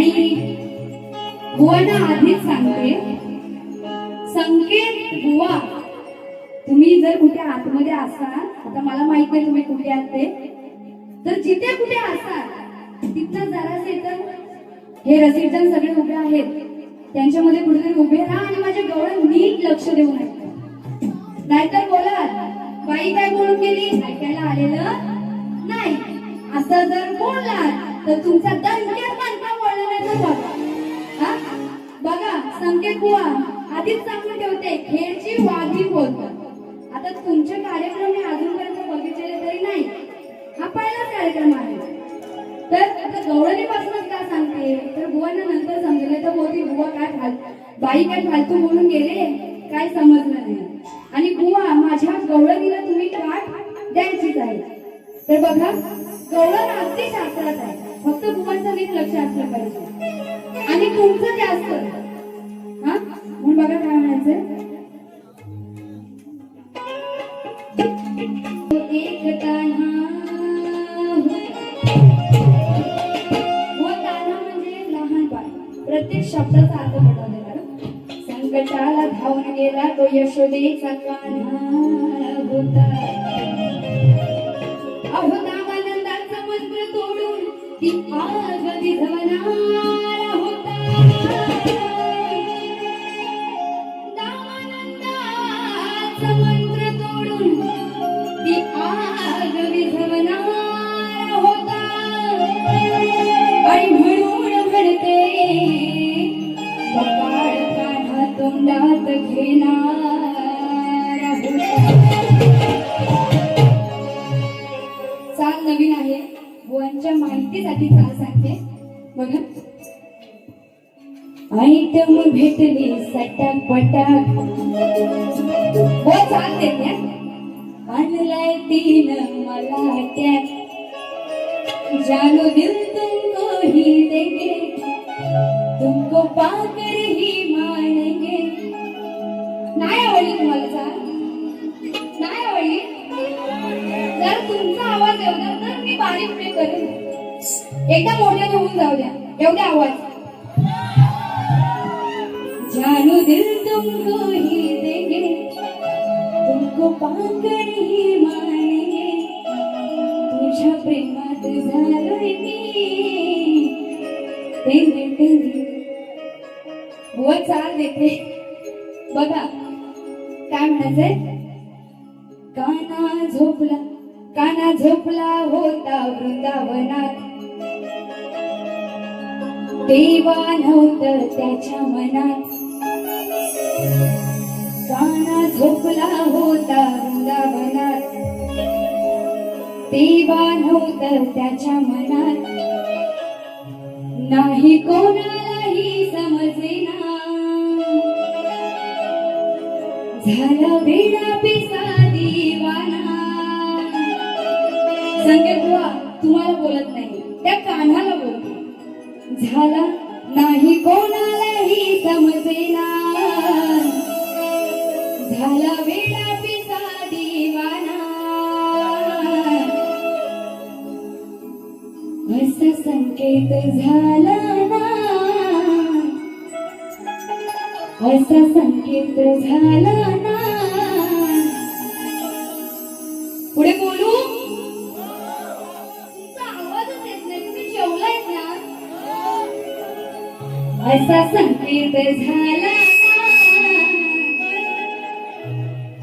आणि बुवांना आधीच सांगते संकेत बुवा तुम्ही जर कुठे आतमध्ये असाल आता मला माहीत नाही तुम्ही कुठे आहात ते तर जिथे कुठे असाल तिथं जरासे तर हे रसिकजन सगळे उभे आहेत. त्यांच्यामध्ये कुठेतरी उभे राहा आणि माझ्या डोळ्यात नीट लक्ष देऊ नये नाहीतर बोला बाई काय बोलून गेली? ऐकायला आलेलं नाही. असं जर बोललात तर तुमचा दणक्यात मानका बघा बघा संकेत बुवा आधीच सांगून ठेवते खेळची वाघी बोलतात आता तुमचे कार्यक्रम मी अजूनपर्यंत बघितलेले तरी नाही. हा पहिलाच कार्यक्रम आहे. तर आता गवळणीपासूनच का सांगते? तर बुवांना नंतर समजले तर बोलती बुवा काय फाल बाई काय फालतू बोलून गेले? काय समजलं नाही. आणि बुवा माझ्या गवळणीला तुम्ही काठ द्यायचीच आहे. तर बघा गवळण अगदी शास्त्रात आहे. फक्त बुवांचं नीट लक्ष असलं पाहिजे. आणि तुमचं असतं. हा? म्हणून बघा काय म्हणायचंय. एक म्हणजे लहान प्रत्येक शब्दाचा अर्थ पटवते संकटाला धावून गेला तो यशोदेचा कान्हा होता. तोडून होता. दामानंदाचा मंत्र तोडून ती आग विझवणारा होता. आणि म्हणून म्हणते काढा तोंडात घेणारा आधी चाल सांगते? बघा. आयटम भेटली सटाक पटाक हो चालते देते आणलाय तीन मला त्या जानो दिल तुमको ही देंगे तुमको पाकर ही एकदा मोठ्याने होऊन जाऊ द्या. एवढा आवाज. जानू दिल तुमको ही देंगे तुमको पाकर ही मानेंगे. तुझ्या प्रेमात झालोय मी. टेंगे बुवा चाल देते. बघा काय म्हणायचंय? काना झोपला काना झोपला होता वृंदावनात. देवा नव्हतं त्याच्या मनात. काना झोपला होता वृंदावनात. देवा नव्हतं त्याच्या मनात. नाही कोणालाही समजेना. झाला वेळा पिसा दिवाना. संकेत बुवा तुम्हाला बोलत नाही. त्या कान्हाला झाला नाही कोणालाही समजेना. झाला वेळा पिसा दिवाना असा संकेत झाला ना. असा संकेत झाला ना. असा संकेत झाला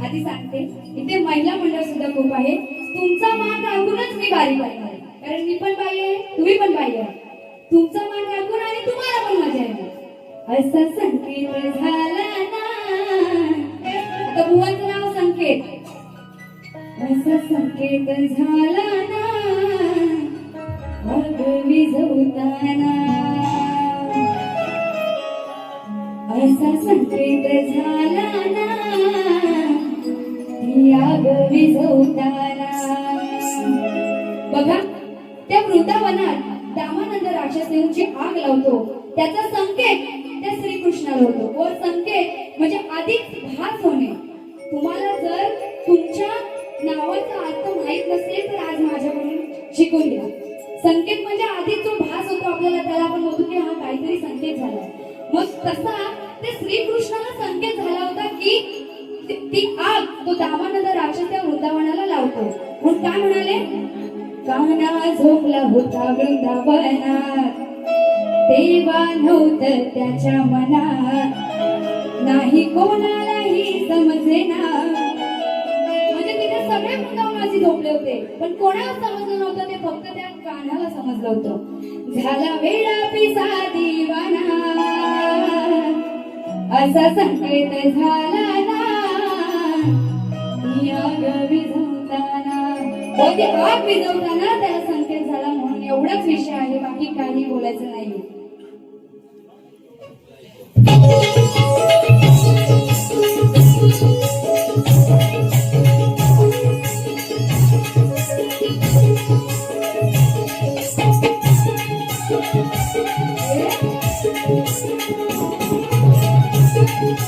आधी सांगते. इथे महिला मंडळ सुद्धा खूप आहे. तुमचा मान राखूनच मी बारी करणार आहे. कारण मी पण बाई आहे तुम्ही पण बाई आहे. तुमचा मान राखून आणि तुम्हाला पण मजा येणार असा संकेत झाला ना. आता बुवाचं नाव संकेत. असा संकेत झाला ना. आग विझवताना असा संकेत झाला ना विझवताना. बघा त्या वृंदावनात दामानंद राक्षसींची आग लावतो. त्याचा संकेत त्या श्रीकृष्णाला होतो. व संकेत म्हणजे अधिक भास होणे. तुम्हाला जर तुमच्या नावाचा अर्थ माहीत नसेल तर आज माझ्याकडून शिकून घ्या. संकेत म्हणजे आधीच जो भास होतो आपल्याला त्याला आपण बोलतो की हा काहीतरी संकेत झाला मग तसा ते श्रीकृष्णाला संकेत झाला होता की ती- आग तो दामानंद राजा त्या वृंदावनाला लावतो. म्हणून काय म्हणाले काना झोपला होता वृंदावनात. देवा नव्हतं त्याच्या मनात. नाही कोणालाही समजेना. म्हणजे तिथे सगळे वृंदावनाची झोपले होते पण कोणाला समजलं नव्हतं ते फक्त त्या कानाला समजलं होतं. झाला वेळा पिसा दिवाना. असा संकेत झाला ना. विझवताना त्याला संकेत झाला म्हणून एवढाच विषय आहे. बाकी काही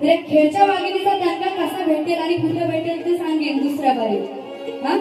खेळच्या वागिनीचा त्यांना कसा भेटेल आणि कुठं भेटेल ते सांगेन दुसऱ्या बारीत. हा?